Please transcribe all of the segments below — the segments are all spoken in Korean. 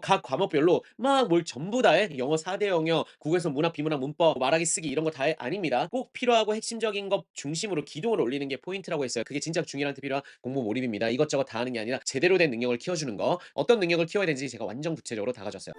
각 과목별로 막 뭘 전부 다 해. 영어 4대 영어, 국어에서 문학, 비문학, 문법, 말하기, 쓰기 이런 거 다 해. 아닙니다. 꼭 필요하고 핵심적인 것 중심으로 기동을 올리는 게 포인트라고 했어요. 그게 진짜 중일한테 필요한 공부 몰입입니다. 이것저것 다 하는 게 아니라 제대로 된 능력을 키워주는 거. 어떤 능력을 키워야 되는지 제가 완전 구체적으로 다 가졌어요.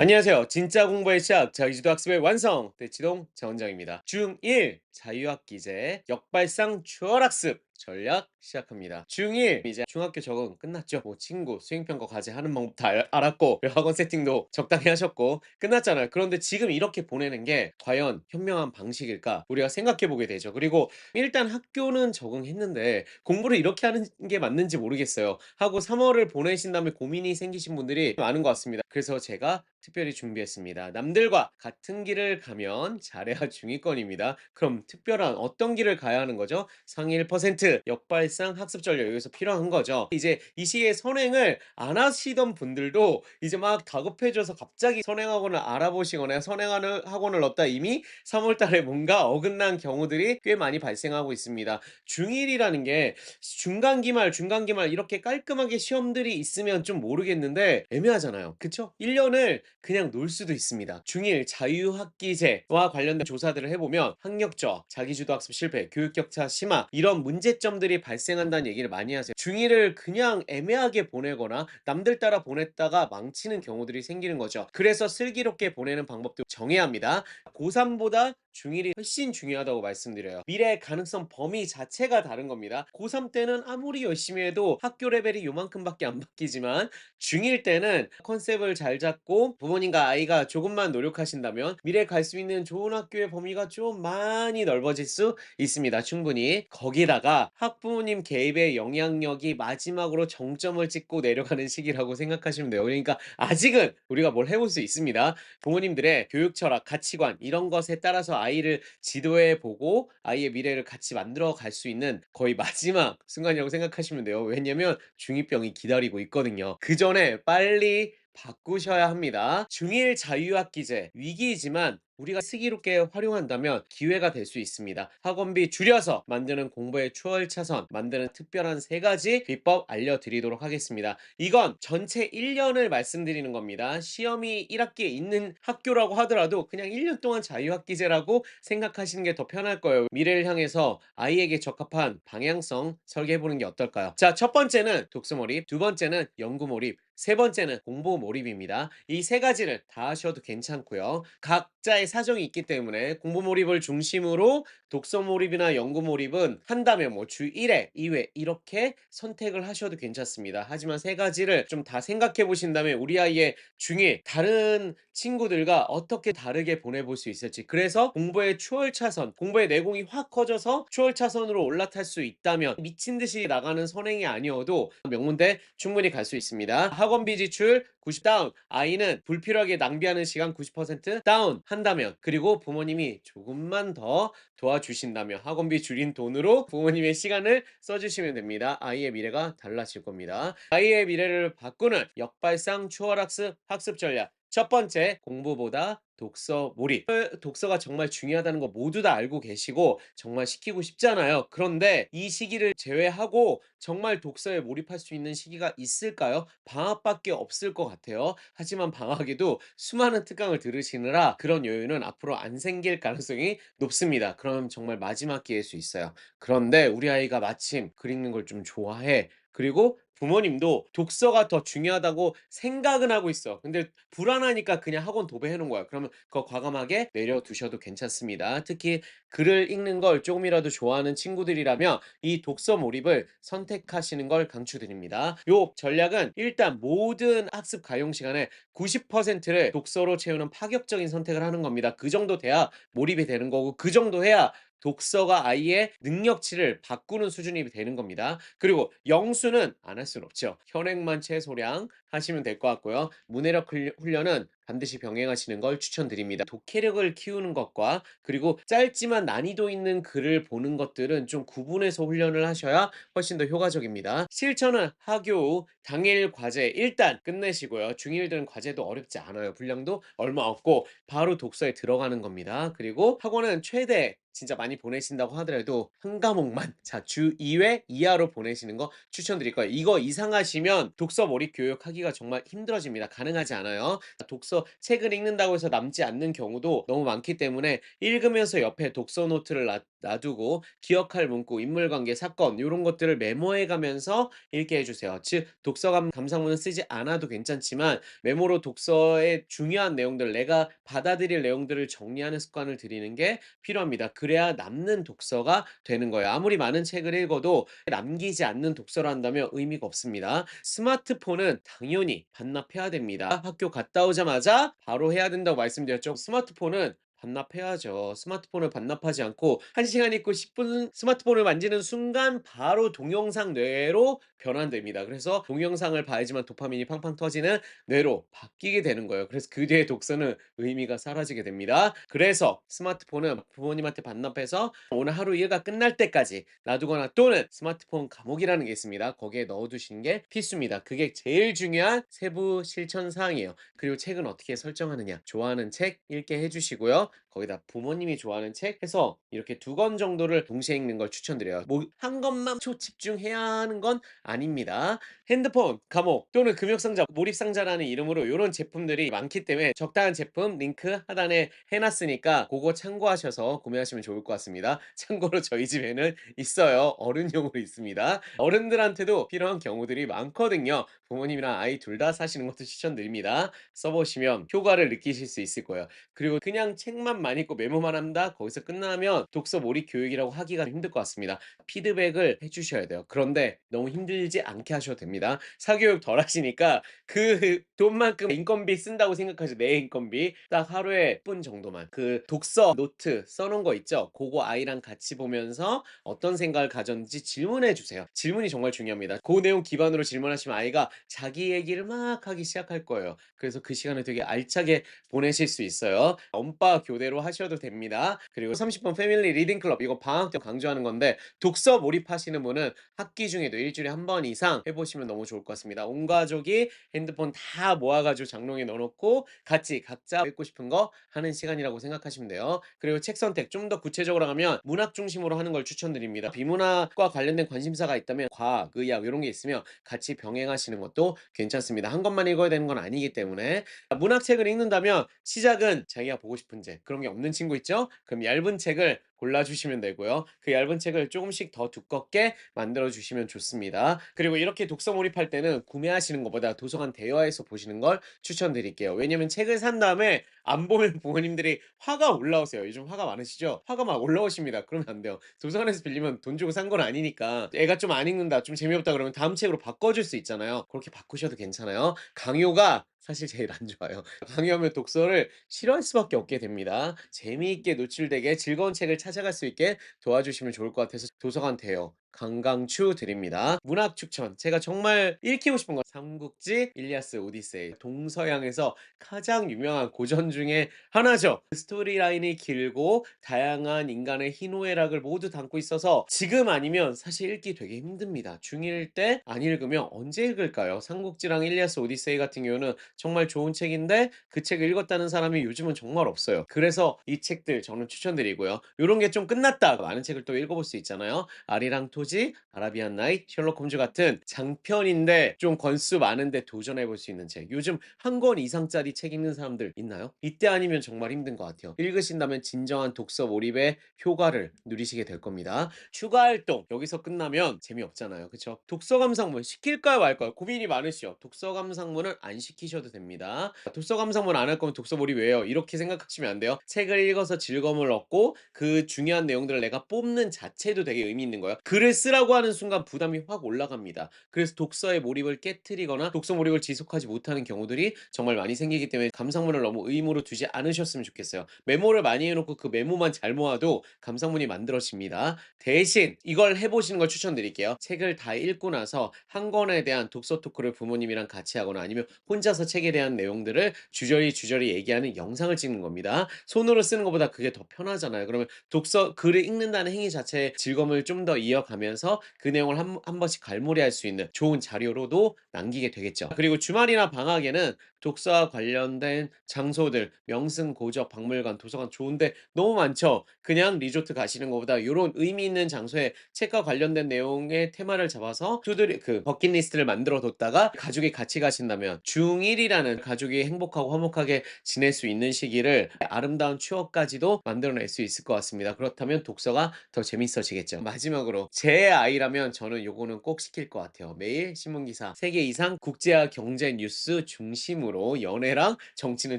안녕하세요. 진짜 공부의 시작 자유지도 학습의 완성 대치동 자원장입니다. 중1 자유학 기제 역발상 추월학습 전략 시작합니다. 중1 이제 중학교 적응 끝났죠. 뭐 친구 수행평가 과제 하는 방법 다 알- 알았고 학원 세팅도 적당히 하셨고 끝났잖아요. 그런데 지금 이렇게 보내는 게 과연 현명한 방식일까 우리가 생각해 보게 되죠. 그리고 일단 학교는 적응했는데 공부를 이렇게 하는 게 맞는지 모르겠어요. 하고 3월을 보내신 다음에 고민이 생기신 분들이 많은 것 같습니다. 그래서 제가 특별히 준비했습니다. 남들과 같은 길을 가면 잘해야 중위권입니다. 그럼 특별한 어떤 길을 가야 하는 거죠? 상위 1% 역발상 학습 전략 여기서 필요한 거죠. 이제 이 시기에 선행을 안 하시던 분들도 이제 막 다급해져서 갑자기 선행학원을 알아보시거나 선행하는 학원을 넣었다 이미 3월 달에 뭔가 어긋난 경우들이 꽤 많이 발생하고 있습니다. 중1이라는 게 중간 기말, 중간 기말 이렇게 깔끔하게 시험들이 있으면 좀 모르겠는데 애매하잖아요. 그쵸? 1년을 그냥 놀 수도 있습니다. 중1 자유학기제와 관련된 조사들을 해보면 학력 저, 자기주도 학습 실패, 교육 격차 심화 이런 문제점들이 발생한다는 얘기를 많이 하세요. 중1을 그냥 애매하게 보내거나 남들 따라 보냈다가 망치는 경우들이 생기는 거죠. 그래서 슬기롭게 보내는 방법도 정해야 합니다. 고3보다 중1이 훨씬 중요하다고 말씀드려요. 미래의 가능성 범위 자체가 다른 겁니다. 고3 때는 아무리 열심히 해도 학교 레벨이 요만큼밖에 안 바뀌지만 중1 때는 컨셉을 잘 잡고 부모님과 아이가 조금만 노력하신다면 미래에 갈수 있는 좋은 학교의 범위가 좀 많이 넓어질 수 있습니다. 충분히. 거기다가 학부모님 개입의 영향력이 마지막으로 정점을 찍고 내려가는 시기라고 생각하시면 돼요. 그러니까 아직은 우리가 뭘 해볼 수 있습니다. 부모님들의 교육 철학, 가치관 이런 것에 따라서 아이를 지도해 보고 아이의 미래를 같이 만들어 갈 수 있는 거의 마지막 순간이라고 생각하시면 돼요. 왜냐면 중2병이 기다리고 있거든요. 그 전에 빨리 바꾸셔야 합니다. 중일 자유학기제 위기이지만 우리가 슬기롭게 활용한다면 기회가 될 수 있습니다. 학원비 줄여서 만드는 공부의 추월 차선, 만드는 특별한 세 가지 비법 알려드리도록 하겠습니다. 이건 전체 1년을 말씀드리는 겁니다. 시험이 1학기에 있는 학교라고 하더라도 그냥 1년 동안 자유학기제라고 생각하시는 게 더 편할 거예요. 미래를 향해서 아이에게 적합한 방향성 설계해보는 게 어떨까요? 자, 첫 번째는 독서 몰입, 두 번째는 연구 몰입, 세 번째는 공부 몰입입니다. 이 세 가지를 다 하셔도 괜찮고요. 각자의 사정이 있기 때문에 공부 몰입을 중심으로 독서 몰입이나 연구 몰입은 한다면 뭐 주 1회, 2회 이렇게 선택을 하셔도 괜찮습니다. 하지만 세 가지를 좀 다 생각해 보신다면 우리 아이의 중에 다른 친구들과 어떻게 다르게 보내볼 수 있을지 그래서 공부의 추월 차선, 공부의 내공이 확 커져서 추월 차선으로 올라탈 수 있다면 미친 듯이 나가는 선행이 아니어도 명문대 충분히 갈 수 있습니다. 학원비 지출 90 다운, 아이는 불필요하게 낭비하는 시간 90% 다운 한다면 그리고 부모님이 조금만 더 도와주신다면 학원비 줄인 돈으로 부모님의 시간을 써주시면 됩니다. 아이의 미래가 달라질 겁니다. 아이의 미래를 바꾸는 역발상 추월학습 학습 전략 첫 번째 공부보다 독서 몰입. 독서가 정말 중요하다는 거 모두 다 알고 계시고 정말 시키고 싶잖아요. 그런데 이 시기를 제외하고 정말 독서에 몰입할 수 있는 시기가 있을까요? 방학밖에 없을 것 같아요. 하지만 방학에도 수많은 특강을 들으시느라 그런 여유는 앞으로 안 생길 가능성이 높습니다. 그럼 정말 마지막 기회일 수 있어요. 그런데 우리 아이가 마침 글 읽는 걸 좀 좋아해. 그리고 부모님도 독서가 더 중요하다고 생각은 하고 있어. 근데 불안하니까 그냥 학원 도배해 놓은 거야. 그러면 그거 과감하게 내려두셔도 괜찮습니다. 특히 글을 읽는 걸 조금이라도 좋아하는 친구들이라면 이 독서 몰입을 선택하시는 걸 강추드립니다. 요 전략은 일단 모든 학습 가용 시간의 90%를 독서로 채우는 파격적인 선택을 하는 겁니다. 그 정도 돼야 몰입이 되는 거고 그 정도 해야 독서가 아이의 능력치를 바꾸는 수준이 되는 겁니다. 그리고 영수는 안 할 수는 없죠. 현행만 최소량 하시면 될 것 같고요. 문해력 훈- 훈련은 반드시 병행하시는 걸 추천드립니다. 독해력을 키우는 것과 그리고 짧지만 난이도 있는 글을 보는 것들은 좀 구분해서 훈련을 하셔야 훨씬 더 효과적입니다. 실천은 하교 후 당일 과제 일단 끝내시고요. 중1들은 과제도 어렵지 않아요. 분량도 얼마 없고 바로 독서에 들어가는 겁니다. 그리고 학원은 최대 진짜 많이 보내신다고 하더라도 한 과목만 자주 2회 이하로 보내시는 거 추천드릴 거예요. 이거 이상 하시면 독서 몰입 교육하기가 정말 힘들어집니다. 가능하지 않아요. 독서 책을 읽는다고 해서 남지 않는 경우도 너무 많기 때문에 읽으면서 옆에 독서 노트를 놔, 놔두고 기억할 문구, 인물관계, 사건 이런 것들을 메모해 가면서 읽게 해주세요. 즉 독서 감, 감상문은 쓰지 않아도 괜찮지만 메모로 독서의 중요한 내용들, 내가 받아들일 내용들을 정리하는 습관을 들이는 게 필요합니다. 그래야 남는 독서가 되는 거예요. 아무리 많은 책을 읽어도 남기지 않는 독서를 한다면 의미가 없습니다. 스마트폰은 당연히 반납해야 됩니다. 학교 갔다 오자마자 바로 해야 된다고 말씀드렸죠. 스마트폰은 반납해야죠. 스마트폰을 반납하지 않고 1시간 있고 10분 스마트폰을 만지는 순간 바로 동영상 뇌로 변환됩니다. 그래서 동영상을 봐야지만 도파민이 팡팡 터지는 뇌로 바뀌게 되는 거예요. 그래서 그 뒤에 독서는 의미가 사라지게 됩니다. 그래서 스마트폰은 부모님한테 반납해서 오늘 하루 일과 끝날 때까지 놔두거나 또는 스마트폰 감옥이라는 게 있습니다. 거기에 넣어두시는 게 필수입니다. 그게 제일 중요한 세부 실천 사항이에요. 그리고 책은 어떻게 설정하느냐. 좋아하는 책 읽게 해주시고요. well, 거기다 부모님이 좋아하는 책 해서 이렇게 두 권 정도를 동시에 읽는 걸 추천드려요. 뭐 한 것만 초집중해야 하는 건 아닙니다. 핸드폰, 감옥 또는 금융상자, 몰입상자라는 이름으로 이런 제품들이 많기 때문에 적당한 제품 링크 하단에 해놨으니까 그거 참고하셔서 구매하시면 좋을 것 같습니다. 참고로 저희 집에는 있어요. 어른용으로 있습니다. 어른들한테도 필요한 경우들이 많거든요. 부모님이랑 아이 둘 다 사시는 것도 추천드립니다. 써보시면 효과를 느끼실 수 있을 거예요. 그리고 그냥 책만 많이 읽고 메모만 한다? 거기서 끝나면 독서 몰입 교육이라고 하기가 힘들 것 같습니다. 피드백을 해주셔야 돼요. 그런데 너무 힘들지 않게 하셔도 됩니다. 사교육 덜 하시니까 그 돈만큼 인건비 쓴다고 생각하죠. 내 인건비. 딱 하루에 10분 정도만. 그 독서 노트 써놓은 거 있죠? 그거 아이랑 같이 보면서 어떤 생각을 가졌는지 질문해 주세요. 질문이 정말 중요합니다. 그 내용 기반으로 질문하시면 아이가 자기 얘기를 막 하기 시작할 거예요. 그래서 그 시간을 되게 알차게 보내실 수 있어요. 엄빠 교대 로 하셔도 됩니다. 그리고 30분 패밀리 리딩 클럽 이거 방학 때 강조하는 건데 독서 몰입하시는 분은 학기 중에도 일주일에 한 번 이상 해보시면 너무 좋을 것 같습니다. 온 가족이 핸드폰 다 모아가지고 장롱에 넣어놓고 같이 각자 읽고 싶은 거 하는 시간이라고 생각하시면 돼요. 그리고 책 선택 좀 더 구체적으로 하면 문학 중심으로 하는 걸 추천드립니다. 비문학과 관련된 관심사가 있다면 과학, 의학 이런 게 있으면 같이 병행하시는 것도 괜찮습니다. 한 것만 읽어야 되는 건 아니기 때문에 문학책을 읽는다면 시작은 자기가 보고 싶은 책 그런 게 없는 친구 있죠? 그럼 얇은 책을 골라주시면 되고요. 그 얇은 책을 조금씩 더 두껍게 만들어 주시면 좋습니다. 그리고 이렇게 독서 몰입할 때는 구매하시는 것보다 도서관 대여해서 보시는 걸 추천드릴게요. 왜냐면 책을 산 다음에 안 보면 부모님들이 화가 올라오세요. 요즘 화가 많으시죠? 화가 막 올라오십니다. 그러면 안 돼요. 도서관에서 빌리면 돈 주고 산 건 아니니까 애가 좀 안 읽는다, 좀 재미없다 그러면 다음 책으로 바꿔줄 수 있잖아요. 그렇게 바꾸셔도 괜찮아요. 강요가 사실 제일 안 좋아요. 강요하면 독서를 싫어할 수밖에 없게 됩니다. 재미있게 노출되게 즐거운 책을 찾아갈 수 있게 도와주시면 좋을 것 같아서 도서관 대여 강강추 드립니다. 문학 추천. 제가 정말 읽히고 싶은 건 삼국지, 일리아스, 오디세이. 동서양에서 가장 유명한 고전 중에 하나죠. 그 스토리라인이 길고 다양한 인간의 희노애락을 모두 담고 있어서 지금 아니면 사실 읽기 되게 힘듭니다. 중1 때 안 읽으면 언제 읽을까요? 삼국지랑 일리아스, 오디세이 같은 경우는 정말 좋은 책인데 그 책을 읽었다는 사람이 요즘은 정말 없어요. 그래서 이 책들 저는 추천드리고요. 이런 게 좀 끝났다. 많은 책을 또 읽어볼 수 있잖아요. 아리랑 토 지, 아라비안 나이트, 셜록 홈즈 같은 장편인데 좀 권수 많은데 도전해 볼 수 있는 책. 요즘 한 권 이상짜리 책 읽는 사람들 있나요? 이때 아니면 정말 힘든 것 같아요. 읽으신다면 진정한 독서 몰입의 효과를 누리시게 될 겁니다. 휴가 활동 여기서 끝나면 재미없잖아요. 그쵸? 독서 감상문 시킬까요 말까요? 고민이 많으시죠? 독서 감상문은 안 시키셔도 됩니다. 독서 감상문 안 할 거면 독서 몰입 왜요? 이렇게 생각하시면 안 돼요. 책을 읽어서 즐거움을 얻고 그 중요한 내용들을 내가 뽑는 자체도 되게 의미 있는 거예요. 글을 글을 쓰라고 하는 순간 부담이 확 올라갑니다. 그래서 독서의 몰입을 깨트리거나 독서 몰입을 지속하지 못하는 경우들이 정말 많이 생기기 때문에 감상문을 너무 의무로 두지 않으셨으면 좋겠어요. 메모를 많이 해 놓고 그 메모만 잘 모아도 감상문이 만들어집니다. 대신 이걸 해 보시는 걸 추천드릴게요. 책을 다 읽고 나서 한 권에 대한 독서 토크를 부모님이랑 같이 하거나 아니면 혼자서 책에 대한 내용들을 주저리 주저리 얘기하는 영상을 찍는 겁니다. 손으로 쓰는 것보다 그게 더 편하잖아요. 그러면 독서 글을 읽는다는 행위 자체의 즐거움을 좀 더 이어가면 서 그 내용을 한, 한 번씩 갈무리할 수 있는 좋은 자료로도 남기게 되겠죠. 그리고 주말이나 방학에는 독서와 관련된 장소들, 명승, 고적, 박물관, 도서관 좋은데 너무 많죠. 그냥 리조트 가시는 것보다 요런 의미 있는 장소에 책과 관련된 내용의 테마를 잡아서 투드리 그 버킷리스트를 만들어 뒀다가 가족이 같이 가신다면 중1이라는 가족이 행복하고 화목하게 지낼 수 있는 시기를 아름다운 추억까지도 만들어낼 수 있을 것 같습니다. 그렇다면 독서가 더 재밌어지겠죠. 마지막으로 제 아이라면 저는 요거는 꼭 시킬 것 같아요. 매일 신문기사 3개 이상 국제와 경제 뉴스 중심으로 연애랑 정치는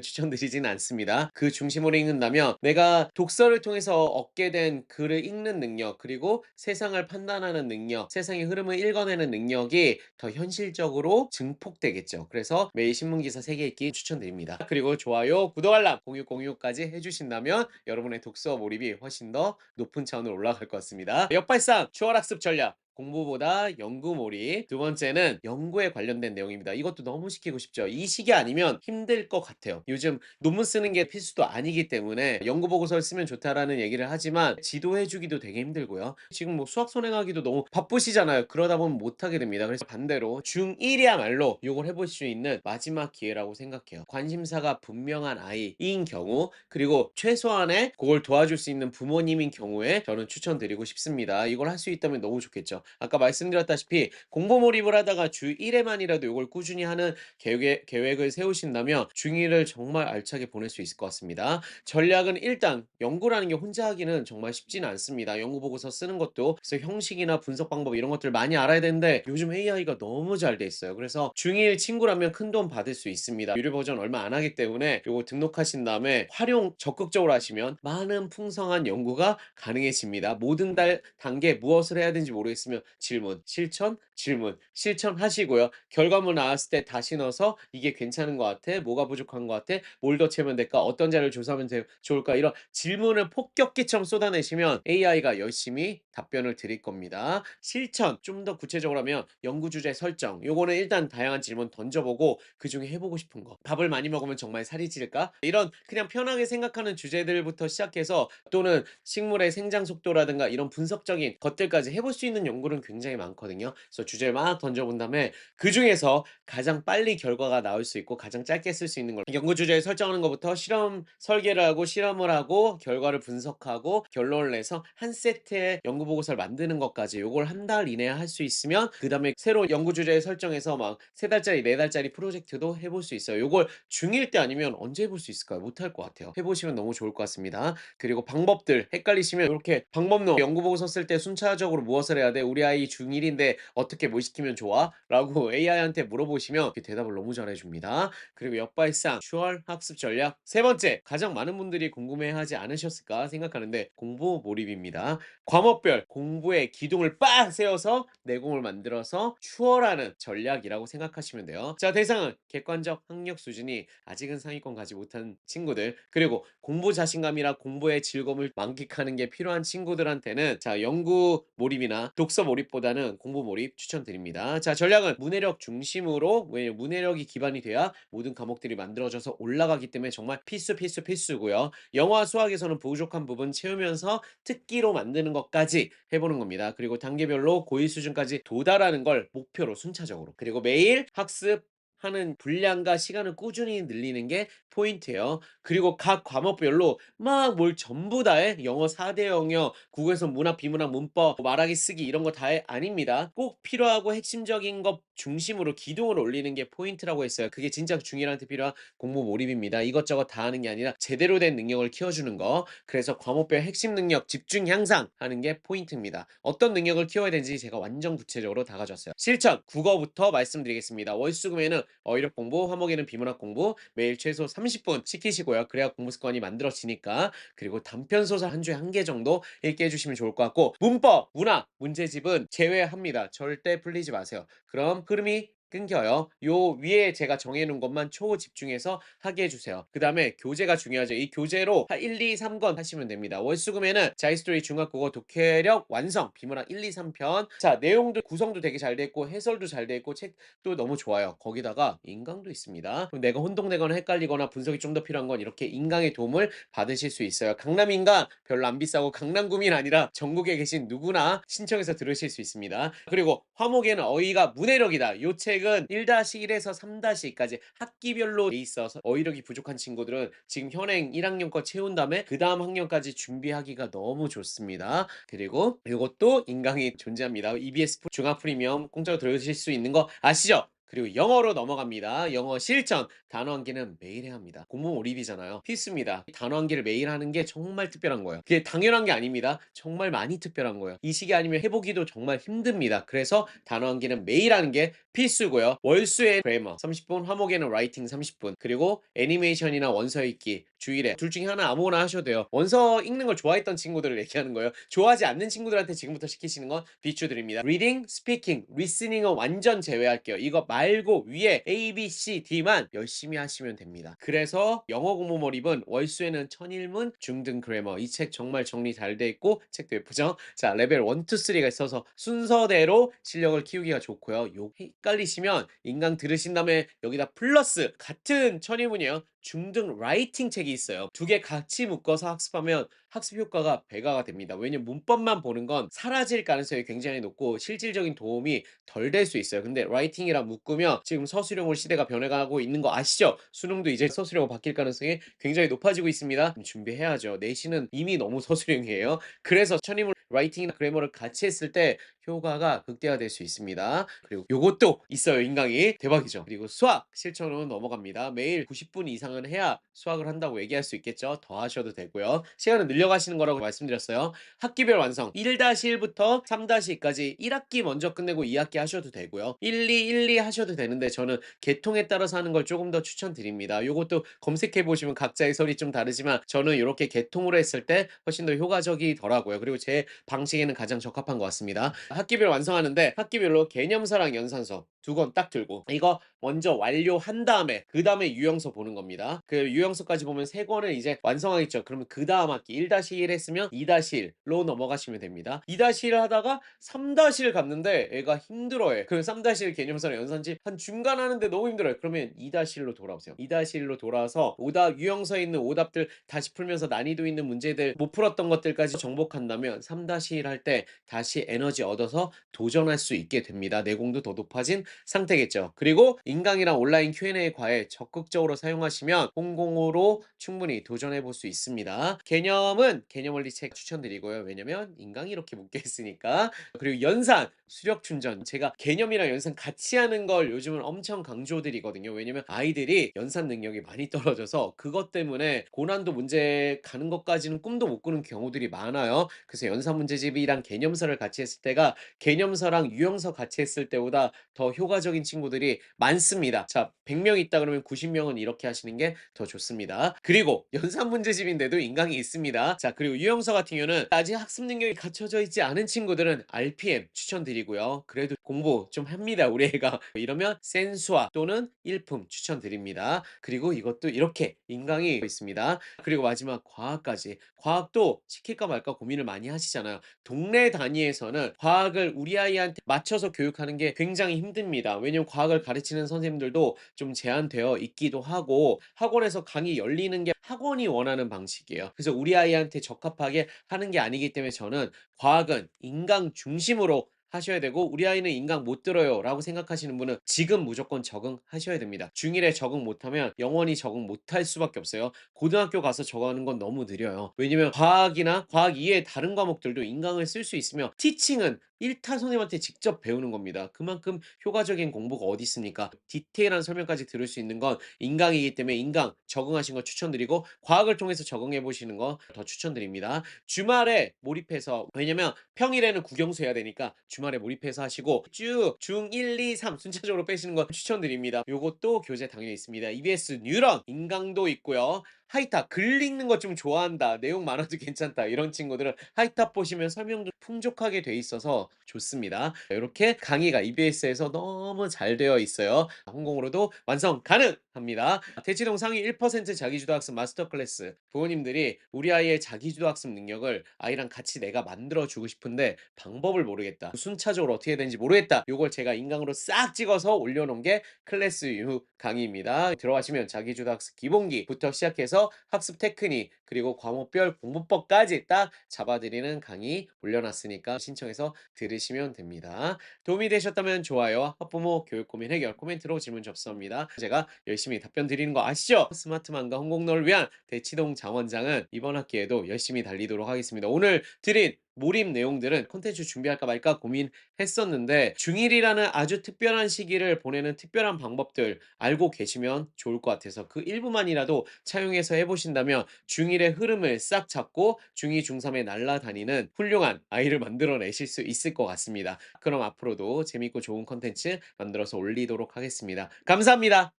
추천드리진 않습니다. 그 중심으로 읽는다면 내가 독서를 통해서 얻게 된 글을 읽는 능력 그리고 세상을 판단하는 능력, 세상의 흐름을 읽어내는 능력이 더 현실적으로 증폭되겠죠. 그래서 매일 신문기사 3개 읽기 추천드립니다. 그리고 좋아요, 구독, 알람, 공유, 공유까지 해주신다면 여러분의 독서 몰입이 훨씬 더 높은 차원으로 올라갈 것 같습니다. 역발상 추월 학습 전략 공부보다 연구 몰입. 두 번째는 연구에 관련된 내용입니다. 이것도 너무 시키고 싶죠. 이 시기 아니면 힘들 것 같아요. 요즘 논문 쓰는 게 필수도 아니기 때문에 연구 보고서를 쓰면 좋다라는 얘기를 하지만 지도해 주기도 되게 힘들고요. 지금 뭐 수학 선행하기도 너무 바쁘시잖아요. 그러다 보면 못 하게 됩니다. 그래서 반대로 중1이야말로 이걸 해볼 수 있는 마지막 기회라고 생각해요. 관심사가 분명한 아이인 경우 그리고 최소한의 그걸 도와줄 수 있는 부모님인 경우에 저는 추천드리고 싶습니다. 이걸 할 수 있다면 너무 좋겠죠. 아까 말씀드렸다시피 공부 몰입을 하다가 주 1회만이라도 이걸 꾸준히 하는 계획, 계획을 세우신다면 중1을 정말 알차게 보낼 수 있을 것 같습니다. 전략은 일단 연구라는 게 혼자 하기는 정말 쉽지는 않습니다. 연구 보고서 쓰는 것도 그래서 형식이나 분석 방법 이런 것들 많이 알아야 되는데 요즘 AI가 너무 잘 돼 있어요. 그래서 중1 친구라면 큰 도움 받을 수 있습니다. 유료 버전 얼마 안 하기 때문에 요거 등록하신 다음에 활용 적극적으로 하시면 많은 풍성한 연구가 가능해집니다. 모든 달, 단계 무엇을 해야 되는지 모르겠 으면 질문, 실천, 질문, 실천하시고요. 결과물 나왔을 때 다시 넣어서 이게 괜찮은 것 같아? 뭐가 부족한 것 같아? 뭘 더 채우면 될까? 어떤 자료를 조사하면 돼- 좋을까? 이런 질문을 폭격기처럼 쏟아내시면 AI가 열심히 답변을 드릴 겁니다. 실천, 좀 더 구체적으로 하면 연구 주제 설정. 요거는 일단 다양한 질문 던져보고 그 중에 해보고 싶은 거. 밥을 많이 먹으면 정말 살이 찔까? 이런 그냥 편하게 생각하는 주제들부터 시작해서 또는 식물의 생장 속도라든가 이런 분석적인 것들까지 해볼 수 있는 연구는 굉장히 많거든요. 그래서 주제를 막 던져본 다음에 그 중에서 가장 빨리 결과가 나올 수 있고 가장 짧게 쓸 수 있는 걸 연구 주제를 설정하는 것부터 실험 설계를 하고 실험을 하고 결과를 분석하고 결론을 내서 한 세트의 연구 보고서를 만드는 것까지 요걸 한 달 이내에 할 수 있으면 그 다음에 새로운 연구 주제를 설정해서 막 세 달짜리 네 달짜리 프로젝트도 해볼 수 있어요. 요걸 중1 때 아니면 언제 해볼 수 있을까요? 못할 것 같아요. 해보시면 너무 좋을 것 같습니다. 그리고 방법들 헷갈리시면 이렇게 방법론 연구 보고서 쓸 때 순차적으로 무엇을 해야 돼? 우리 아이 중1인데 어떻게 뭘 시키면 좋아? 라고 AI한테 물어보시면 그 대답을 너무 잘해줍니다. 그리고 역발상 슈얼 학습 전략 세 번째 가장 많은 분들이 궁금해하지 않으셨을까 생각하는데 공부 몰입입니다. 과목별 공부의 기둥을 빡 세워서 내공을 만들어서 추월하는 전략이라고 생각하시면 돼요. 자 대상은 객관적 학력 수준이 아직은 상위권 가지 못한 친구들 그리고 공부 자신감이라 공부의 즐거움을 만끽하는 게 필요한 친구들한테는 자 연구 몰입이나 독서 몰입보다는 공부 몰입 추천 드립니다. 자 전략은 문해력 중심으로 왜 문해력이 기반이 돼야 모든 과목들이 만들어져서 올라가기 때문에 정말 필수 필수 필수고요. 영어 수학에서는 부족한 부분 채우면서 특기로 만드는 것까지 해보는 겁니다. 그리고 단계별로 고일 수준까지 도달하는 걸 목표로 순차적으로 그리고 매일 학습 하는 분량과 시간을 꾸준히 늘리는 게 포인트예요. 그리고 각 과목별로 막 뭘 전부 다 해. 영어 4대 영어, 국어에서 문학, 비문학, 문법, 말하기, 쓰기 이런 거 다 해. 아닙니다. 꼭 필요하고 핵심적인 것 중심으로 기둥을 올리는 게 포인트라고 했어요. 그게 진짜 중1한테 필요한 공부 몰입입니다. 이것저것 다 하는 게 아니라 제대로 된 능력을 키워주는 거. 그래서 과목별 핵심 능력 집중 향상 하는 게 포인트입니다. 어떤 능력을 키워야 되는지 제가 완전 구체적으로 다 가져왔어요. 실천 국어부터 말씀드리겠습니다. 월수금에는 어휘력 공부, 화목에는 비문학 공부 매일 최소 30분 시키시고요. 그래야 공부 습관이 만들어지니까 그리고 단편 소설 한 주에 한 개 정도 읽게 해주시면 좋을 것 같고 문법, 문학, 문제집은 제외합니다. 절대 풀리지 마세요. 그럼 흐름이 끊겨요. 요 위에 제가 정해놓은 것만 초 집중해서 하게 해주세요. 그 다음에 교재가 중요하죠. 이 교재로 1, 2, 3권 하시면 됩니다. 월수금에는 자이스토리 중학국어 독해력 완성 비문학 1, 2, 3편 자 내용도 구성도 되게 잘 됐고 해설도 잘 됐고 책도 너무 좋아요. 거기다가 인강도 있습니다. 그럼 내가 혼동되거나 헷갈리거나 분석이 좀 더 필요한 건 이렇게 인강의 도움을 받으실 수 있어요. 강남 인강 별로 안 비싸고 강남구민 아니라 전국에 계신 누구나 신청해서 들으실 수 있습니다. 그리고 화목에는 어휘가 문해력이다. 요책 은 1-1에서 3-2까지 학기별로 돼 있어서 어휘력이 부족한 친구들은 지금 현행 1학년 거 채운 다음에 그 다음 학년까지 준비하기가 너무 좋습니다. 그리고 이것도 인강이 존재합니다. EBS 중학 프리미엄 공짜로 들으실 수 있는 거 아시죠? 그리고 영어로 넘어갑니다. 영어 실전 단어 암기는 매일 해야 합니다. 공부 몰입이잖아요. 필수입니다. 단어 암기를 매일 하는 게 정말 특별한 거예요. 그게 당연한 게 아닙니다. 정말 많이 특별한 거예요. 이 시기 아니면 해보기도 정말 힘듭니다. 그래서 단어 암기는 매일 하는 게 필수고요. 월수에 그래머 30분, 화목에는 라이팅 30분, 그리고 애니메이션이나 원서 읽기 주일에 둘 중에 하나 아무거나 하셔도 돼요. 원서 읽는 걸 좋아했던 친구들을 얘기하는 거예요. 좋아하지 않는 친구들한테 지금부터 시키시는 건 비추드립니다. 리딩, 스피킹, 리스닝은 완전 제외할게요. 이거 말고 위에 A, B, C, D만 열심히 하시면 됩니다. 그래서 영어 공부 몰입은 월수에는 천일문, 중등 그래머 이 책 정말 정리 잘 돼 있고 책도 예쁘죠? 자 레벨 1, 2, 3가 있어서 순서대로 실력을 키우기가 좋고요. 요 헷갈리시면 인강 들으신 다음에 여기다 플러스 같은 천일문이에요. 중등 라이팅 책이 있어요. 두 개 같이 묶어서 학습하면 학습 효과가 배가가 됩니다. 왜냐면 문법만 보는 건 사라질 가능성이 굉장히 높고 실질적인 도움이 덜 될 수 있어요. 근데 라이팅이랑 묶으면 지금 서술형으로 시대가 변해가고 있는 거 아시죠? 수능도 이제 서술형으로 바뀔 가능성이 굉장히 높아지고 있습니다. 준비해야죠. 내신은 이미 너무 서술형이에요. 그래서 천임을 라이팅이나 그래머를 같이 했을 때 효과가 극대화될 수 있습니다. 그리고 요것도 있어요. 인강이 대박이죠. 그리고 수학 실천으로 넘어갑니다. 매일 90분 이상은 해야 수학을 한다고 얘기할 수 있겠죠. 더 하셔도 되고요. 시간은 늘려 가시는 거라고 말씀드렸어요. 학기별 완성 1-1부터 3-2까지 1학기 먼저 끝내고 2학기 하셔도 되고요. 1, 2, 1, 2 하셔도 되는데 저는 계통에 따라서 하는 걸 조금 더 추천드립니다. 요것도 검색해 보시면 각자의 설이 좀 다르지만 저는 이렇게 계통으로 했을 때 훨씬 더 효과적이더라고요. 그리고 제 방식에는 가장 적합한 것 같습니다. 학기별 완성하는데 학기별로 개념서랑 연산서 두 권 딱 들고 이거 먼저 완료한 다음에 그 다음에 유형서 보는 겁니다. 그 유형서까지 보면 세 권을 이제 완성하겠죠. 그러면 그 다음 학기 1-1 했으면 2-1로 넘어가시면 됩니다. 2-1 하다가 3-1 갔는데 애가 힘들어해. 그3-1 개념서랑 연산지 한 중간 하는데 너무 힘들어요. 그러면 2-1로 돌아오세요. 2-1로 돌아와서 오답 유형서에 있는 오답들 다시 풀면서 난이도 있는 문제들 못 풀었던 것들까지 정복한다면 3-1 할 때 다시 에너지 얻어서 도전할 수 있게 됩니다. 내공도 더 높아진 상태겠죠. 그리고 인강이랑 온라인 Q&A 과외 적극적으로 사용하시면 홍공호로 충분히 도전해 볼 수 있습니다. 개념은 개념 원리 책 추천드리고요. 왜냐면 인강이 이렇게 묶여 있으니까. 그리고 연산, 수력 충전. 제가 개념이랑 연산 같이 하는 걸 요즘은 엄청 강조드리거든요. 왜냐면 아이들이 연산 능력이 많이 떨어져서 그것 때문에 고난도 문제 가는 것까지는 꿈도 못 꾸는 경우들이 많아요. 그래서 연산 문제집이랑 개념서를 같이 했을 때가 개념서랑 유형서 같이 했을 때보다 더 효과적인 친구들이 많습니다. 자, 100명 있다 그러면 90명은 이렇게 하시는 게 더 좋습니다. 그리고 연산 문제집인데도 인강이 있습니다. 자, 그리고 유형서 같은 경우는 아직 학습 능력이 갖춰져 있지 않은 친구들은 RPM 추천드리고 요. 그래도 공부 좀 합니다. 우리 애가. 이러면 센수화 또는 일품 추천드립니다. 그리고 이것도 이렇게 인강이 있습니다. 그리고 마지막 과학까지. 과학도 시킬까 말까 고민을 많이 하시잖아요. 동네 단위에서는 과학을 우리 아이한테 맞춰서 교육하는 게 굉장히 힘듭니다. 왜냐면 과학을 가르치는 선생님들도 좀 제한되어 있기도 하고 학원에서 강의 열리는 게 학원이 원하는 방식이에요. 그래서 우리 아이한테 적합하게 하는 게 아니기 때문에 저는 과학은 인강 중심으로 하셔야 되고 우리 아이는 인강 못 들어요 라고 생각하시는 분은 지금 무조건 적응하셔야 됩니다. 중1에 적응 못하면 영원히 적응 못할 수밖에 없어요. 고등학교 가서 적응하는 건 너무 느려요. 왜냐면 과학이나 과학 이외의 다른 과목들도 인강을 쓸 수 있으며 티칭은 1타 선생님한테 직접 배우는 겁니다. 그만큼 효과적인 공부가 어디 있습니까? 디테일한 설명까지 들을 수 있는 건 인강이기 때문에 인강 적응하신 거 추천드리고 과학을 통해서 적응해 보시는 거 더 추천드립니다. 주말에 몰입해서 왜냐면 평일에는 국영수 해야 되니까 주 말에 몰입해서 하시고 쭉 중 1, 2, 3 순차적으로 빼시는 거 추천드립니다. 요것도 교재 당연히 있습니다. EBS 뉴런 인강도 있고요. 하이탑 글 읽는 거좀 좋아한다. 내용 많아도 괜찮다. 이런 친구들은 하이탑 보시면 설명도 풍족하게 돼 있어서 좋습니다. 이렇게 강의가 EBS에서 너무 잘 되어 있어요. 홍콩으로도 완성 가능합니다. 대치동 상위 1% 자기주도 학습 마스터 클래스. 부모님들이 우리 아이의 자기주도 학습 능력을 아이랑 같이 내가 만들어 주고 싶은데 방법을 모르겠다. 순차적으로 어떻게 해야 되는지 모르겠다. 요걸 제가 인강으로 싹 찍어서 올려놓은 게 클래스 유 강의입니다. 들어가시면 자기주도 학습 기본기부터 시작해서 학습 테크닉 그리고 과목별 공부법까지 딱 잡아드리는 강의 올려놨으니까 신청해서 들으시면 됩니다. 도움이 되셨다면 좋아요, 학부모 교육 고민 해결 코멘트로 질문 접수합니다. 제가 열심히 답변 드리는 거 아시죠? 스마트만과 홍콩너를 위한 대치동 장원장은 이번 학기에도 열심히 달리도록 하겠습니다. 오늘 드린 몰입 내용들은 콘텐츠 준비할까 말까 고민했었는데 중1이라는 아주 특별한 시기를 보내는 특별한 방법들 알고 계시면 좋을 것 같아서 그 일부만이라도 차용해서 해보신다면 중1의 흐름을 싹 잡고 중2, 중3에 날아다니는 훌륭한 아이를 만들어내실 수 있을 것 같습니다. 그럼 앞으로도 재밌고 좋은 콘텐츠 만들어서 올리도록 하겠습니다. 감사합니다.